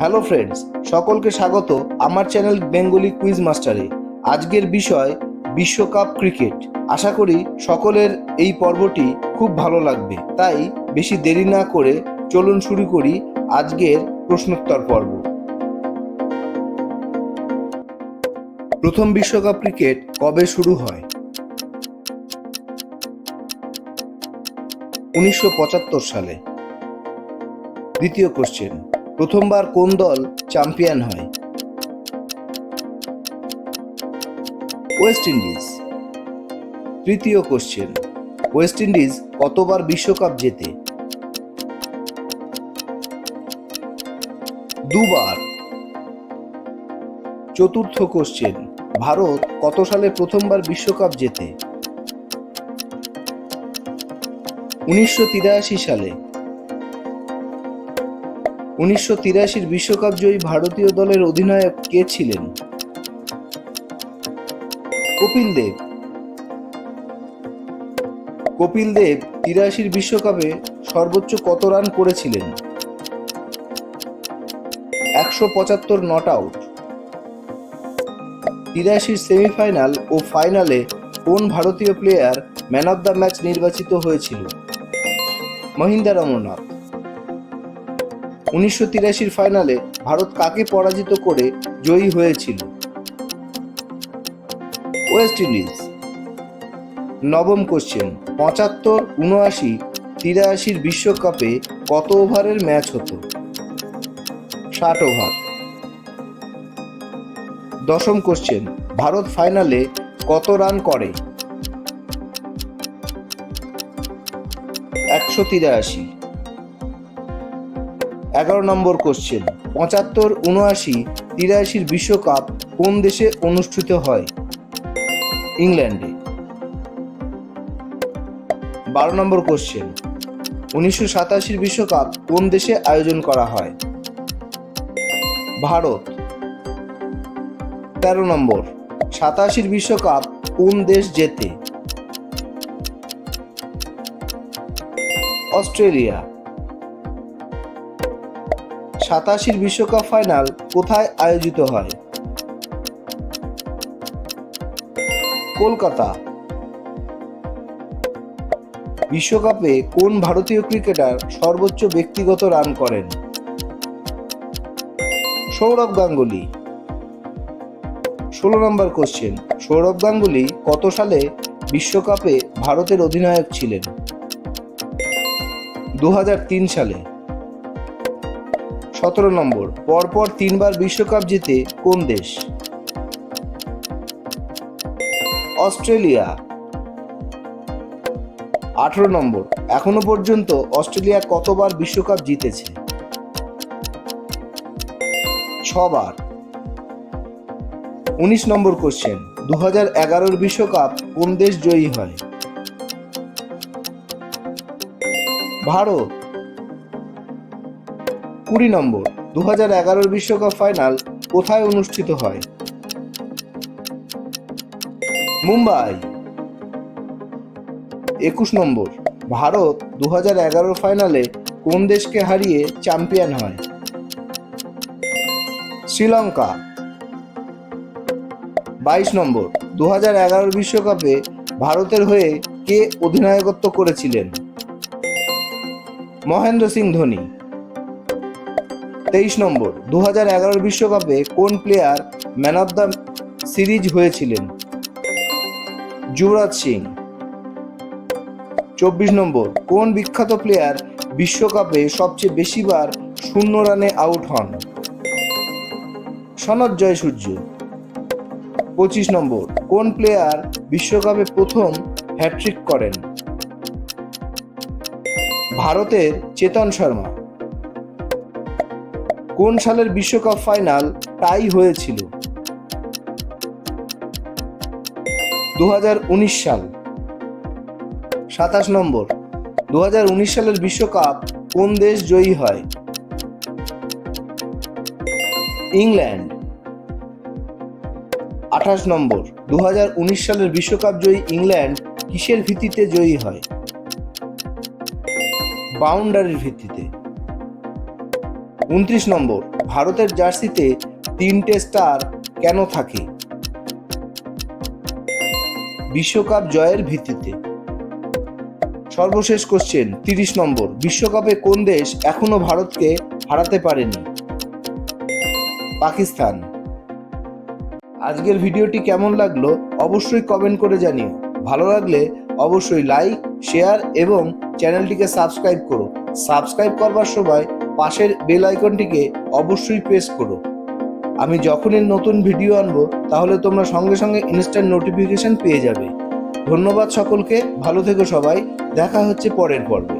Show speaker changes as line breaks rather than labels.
Hello friends, সকলকে স্বাগত আমার চ্যানেল বেঙ্গলি কুইজ মাস্টারে। আজকের বিষয় বিশ্বকাপ ক্রিকেট। আশা করি সকলের এই পর্বটি খুব ভালো লাগবে। তাই বেশি দেরি না করে চলুন শুরু করি আজকের প্রশ্নোত্তর পর্ব। প্রথম বিশ্বকাপ ক্রিকেট কবে শুরু হয়? উনিশশো পঁচাত্তর সালে। দ্বিতীয় কোশ্চেন প্রথমবার কোন দল চ্যাম্পিয়ন হয়? West Indies. তৃতীয় কোশ্চেন। ওয়েস্ট ইন্ডিজ কতবার বিশ্বকাপ জেতে? দুবার। চতুর্থ কোশ্চেন। ভারত কত সালে প্রথমবার বিশ্বকাপ জেতে? উনিশশো তিরাশি সালে। উনিশশো তিরাশির বিশ্বকাপ জয়ী ভারতীয় দলের অধিনায়ক কে ছিলেন? কপিল দেব। কপিল দেব তিরাশির বিশ্বকাপে সর্বোচ্চ কত রান করেছিলেন? একশো পঁচাত্তর নট আউট। তিরাশির সেমিফাইনাল ও ফাইনালে কোন ভারতীয় player man of the match নির্বাচিত হয়েছিল? মহিন্দা রমনাথ। উনিশশো তিরাশির ফাইনালে ভারত কাকে পরাজিত করে জয়ী হয়েছিল? West Indies. নবম কোশ্চেন, পঁচাত্তর, উনআশি, তিরাশির বিশ্বকাপে কত ওভারের ম্যাচ হতো? ষাট ওভার। দশম কোশ্চেন, ভারত ফাইনালে কত রান করে? একশো তিরাশি। এগারো নম্বর কোশ্চেন পঁচাত্তর, উনআশি, তিরাশির বিশ্বকাপ কোন দেশে অনুষ্ঠিত হয়? ইংল্যান্ডে। বারো নম্বর কোশ্চেন উনিশশো সাতাশির বিশ্বকাপ কোন দেশে আয়োজন করা হয়? ভারত। তেরো নম্বর, সাতাশির বিশ্বকাপ কোন দেশ জেতে? অস্ট্রেলিয়া। সাতাশির বিশ্বকাপ ফাইনাল কোথায় আয়োজিত হয়? কলকাতা। বিশ্বকাপে কোন ভারতীয় ক্রিকেটার সর্বোচ্চ ব্যক্তিগত রান করেন? সৌরভ গাঙ্গুলি। ষোলো নম্বর কোশ্চেন সৌরভ গাঙ্গুলি কত সালে বিশ্বকাপে ভারতের অধিনায়ক ছিলেন? দু হাজার তিন সালে। সতেরো নম্বর, পরপর তিনবার বিশ্বকাপ জিতে কোন দেশ? অস্ট্রেলিয়া। আঠারো নম্বর, এখনও পর্যন্ত অস্ট্রেলিয়া কতবার বিশ্বকাপ জিতেছে? ছবার। উনিশ নম্বর কোশ্চেন দু হাজার এগারোর বিশ্বকাপ কোন দেশ জয়ী হয়? ভারত। কুড়ি নম্বর দু হাজার এগারোর বিশ্বকাপ ফাইনাল কোথায় অনুষ্ঠিত হয়? মুম্বাই। একুশ নম্বর, ভারত দু হাজার ফাইনালে কোন দেশকে হারিয়ে চ্যাম্পিয়ন হয়? শ্রীলঙ্কা। বাইশ নম্বর দু হাজার বিশ্বকাপে ভারতের হয়ে কে অধিনায়কত্ব করেছিলেন? মহেন্দ্র সিং ধোনি। তেইশ নম্বর দু হাজার বিশ্বকাপে কোন player man of the series হয়েছিলেন? যুবরাজ সিং। চব্বিশ নম্বর, কোন বিখ্যাত প্লেয়ার বিশ্বকাপে সবচেয়ে বেশিবার শূন্য রানে আউট হন? সনদ জয়সূর্য। পঁচিশ নম্বর, কোন প্লেয়ার বিশ্বকাপে প্রথম হ্যাট্রিক করেন? ভারতের চেতন শর্মা। কোন সালের বিশ্বকাপ ফাইনাল টাই হয়েছিল? দু হাজার উনিশ সাল। সাতাশ নম্বর। দুহাজার উনিশ সালের বিশ্বকাপ কোন দেশ জয়ী হয়? ইংল্যান্ড। আঠাশ নম্বর। দু হাজার উনিশ সালের বিশ্বকাপ জয়ী ইংল্যান্ড কিসের ভিত্তিতে জয়ী হয়? বাউন্ডারির ভিত্তিতে। উনত্রিশ নম্বর, ভারতের জার্সিতে তিনটে স্টার কেন থাকে? বিশ্বকাপ জয়ের ভিত্তিতে। সর্বশেষ কোশ্চেন তিরিশ নম্বর, বিশ্বকাপে কোন দেশ এখনও ভারতকে হারাতে পারেনি? পাকিস্তান। আজকের ভিডিওটি কেমন লাগল অবশ্যই কমেন্ট করে জানিও। ভালো লাগলে অবশ্যই লাইক শেয়ার এবং চ্যানেলটিকে সাবস্ক্রাইব করো। সাবস্ক্রাইব করবার সময় পাশের বেল আইকনটিকে অবশ্যই প্রেস করো। আমি যখনই নতুন ভিডিও আনব, তাহলে তোমরা সঙ্গে সঙ্গে ইনস্ট্যান্ট নোটিফিকেশন পেয়ে যাবে। ধন্যবাদ সকলকে, ভালো থেকো সবাই, দেখা হচ্ছে পরের পর্বে।